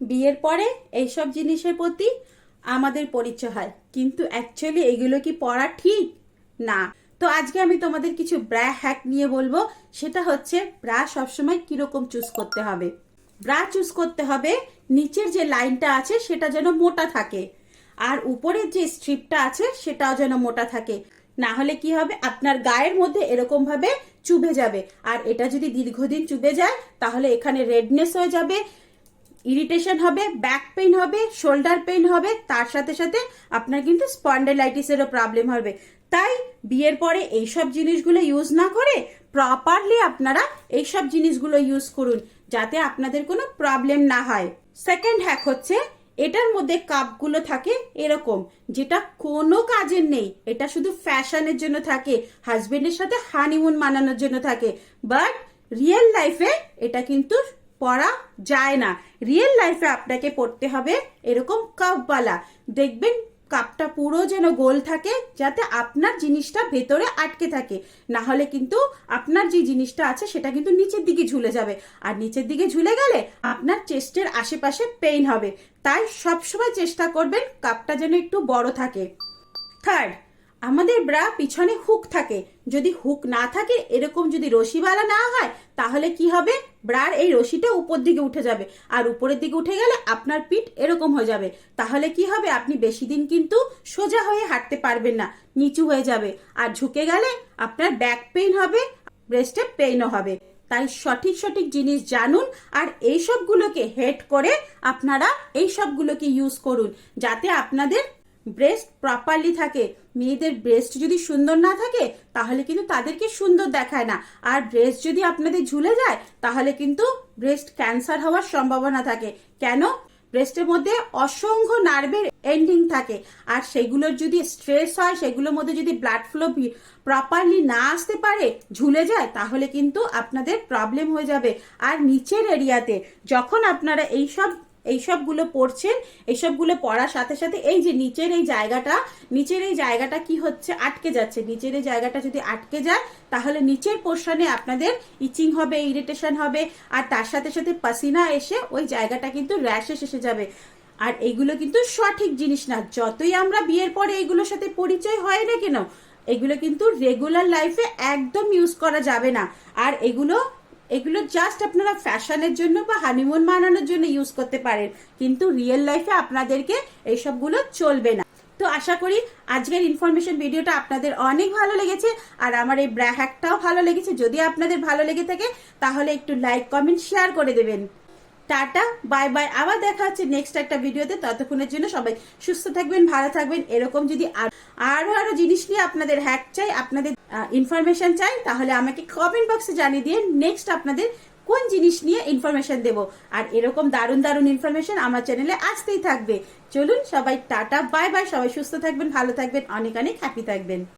বিয়ের পরে এইসব জিনিসের প্রতি আমাদের পরিচয় হয়। কিন্তু অ্যাকচুয়ালি এগুলো কি পড়া ঠিক? না। তো আজকে আমি তোমাদের কিছু ব্রা হ্যাক নিয়ে বলব। সেটা হচ্ছে ব্রা সবসময় কীরকম চুজ করতে হবে। ব্রা চুজ করতে হবে, নিচের যে লাইনটা আছে সেটা যেন মোটা থাকে। আর উপরের যে স্ট্রিপটা আছে সেটাও যেন মোটা থাকে। না হলে কি হবে? আপনার গায়ের মধ্যে এরকম ভাবে চুবে যাবে। আর এটা যদি দীর্ঘদিন চুবে যায়, তাহলে এখানে রেডনেস হয়ে যাবে। ইরিটেশন হবে ব্যাক পেইন হবে শোল্ডার পেইন হবে, তার সাথে সাথে আপনার কিন্তু স্পন্ডেলাইটিসেরও প্রবলেম হবে। তাই বিয়ের পরে এইসব জিনিসগুলো ইউজ না করে প্রপারলি আপনারা এইসব জিনিসগুলো ইউজ করুন, যাতে আপনাদের কোনো প্রবলেম না হয়। সেকেন্ড হ্যাক হচ্ছে, এটার মধ্যে কাপগুলো থাকে এরকম, যেটা কোনো কাজের নেই, এটা শুধু ফ্যাশনের জন্য থাকে হাজবেন্ডের সাথে হানিমুন মানানোর জন্য থাকে বাট রিয়েল লাইফে এটা কিন্তু পরা যায় না। রিয়েল লাইফে আপনাকে পড়তে হবে এরকম কাপওয়ালা। দেখবেন কাপটা পুরো যেন গোল থাকে, যাতে আপনার জিনিসটা ভেতরে আটকে থাকে। না হলে কিন্তু আপনার যে জিনিসটা আছে, সেটা কিন্তু নিচের দিকে ঝুলে যাবে। আর নিচের দিকে ঝুলে গেলে আপনার চেস্টের আশেপাশে পেইন হবে। তাই সবসময় চেষ্টা করবেন কাপটা যেন একটু বড় থাকে। থার্ড আমাদের ব্রা পিছনে হুক থাকে। যদি হুক না থাকে, এরকম যদি রশিওয়ালা না হয়, তাহলে কি হবে? ব্রার এই রশিটা উপর দিকে উঠে যাবে। আর উপরের দিকে উঠে গেলে আপনার পিঠ এরকম হয়ে যাবে। তাহলে কি হবে? আপনি বেশি দিন কিন্তু সোজা হয়ে হাঁটতে পারবেন না, নিচু হয়ে যাবে। আর ঝুঁকে গেলে আপনার ব্যাক পেইন হবে ব্রেস্টে পেইনও হবে। তাই সঠিক সঠিক জিনিস জানুন আর এই সবগুলোকে হেড করে আপনারা এই সবগুলোকে ইউজ করুন। যাতে আপনাদের ব্রেস্ট প্রপারলি থাকে। মেয়েদের ব্রেস্ট যদি সুন্দর না থাকে, তাহলে কিন্তু তাদেরকে সুন্দর দেখায় না। আর ব্রেস্ট যদি আপনাদের ঝুলে যায়, তাহলে কিন্তু ব্রেস্ট ক্যান্সার হওয়ার সম্ভাবনা থাকে। কেন? ব্রেস্টের মধ্যে অসংখ্য নার্ভের এন্ডিং থাকে। আর সেগুলোর যদি স্ট্রেস হয়, সেগুলোর মধ্যে যদি ব্লাড ফ্লো প্রপারলি না আসতে পারে, ঝুলে যায়, তাহলে কিন্তু আপনাদের প্রবলেম হয়ে যাবে। আর নিচের এরিয়াতে যখন আপনারা এইসব এইসবগুলো পড়ছেন, এইসবগুলো পড়ার সাথে সাথে এই যে নিচের এই জায়গাটা, নিচের এই জায়গাটা কি হচ্ছে? আটকে যাচ্ছে। নিচের এই জায়গাটা যদি আটকে যায়, তাহলে নিচের পোর্শনে আপনাদের ইচিং হবে ইরিটেশন হবে, আর তার সাথে সাথে পাসিনা এসে ওই জায়গাটা কিন্তু র্যাশেস এসে যাবে। আর এইগুলো কিন্তু সঠিক জিনিস না। যতই আমরা বিয়ের পরে এইগুলোর সাথে পরিচয় হয় না কেন, এগুলো কিন্তু রেগুলার লাইফে একদম ইউজ করা যাবে না। আর এগুলো এগুলো জাস্ট আপনারা ফ্যাশনের জন্য বা হানিমুন মানানোর জন্য ইউজ করতে পারেন। কিন্তু রিয়েল লাইফে আপনাদেরকে এইসবগুলো চলবে না। তো আশা করি আজকের ইনফরমেশন ভিডিওটা আপনাদের অনেক ভালো লেগেছে আর আমার এই ব্র্যাহ্যাকটাও ভালো লেগেছে। যদি আপনাদের ভালো লেগে থাকে, তাহলে একটু লাইক কমেন্ট শেয়ার করে দেবেন। টাটা বাই বাই আবার দেখা হচ্ছে নেক্সট একটা ভিডিওতে ততক্ষণের জন্য সবাই সুস্থ থাকবেন, ভালো থাকবেন। এরকম যদি আর- আরও জিনিস নিয়ে আপনাদের হ্যাক চাই, আপনাদের ইনফরমেশন চাই, তাহলে আমাকে কমেন্ট বক্সে জানিয়ে দিয়ে নেক্সট আপনাদের কোন জিনিস নিয়ে ইনফরমেশন দেব। আর এরকম দারুণ দারুণ ইনফরমেশন আমার চ্যানেলে আসতেই থাকবে। চলুন সবাই টাটা বাই বাই সবাই সুস্থ থাকবেন, ভালো থাকবেন, অনেক অনেক হ্যাপি থাকবেন।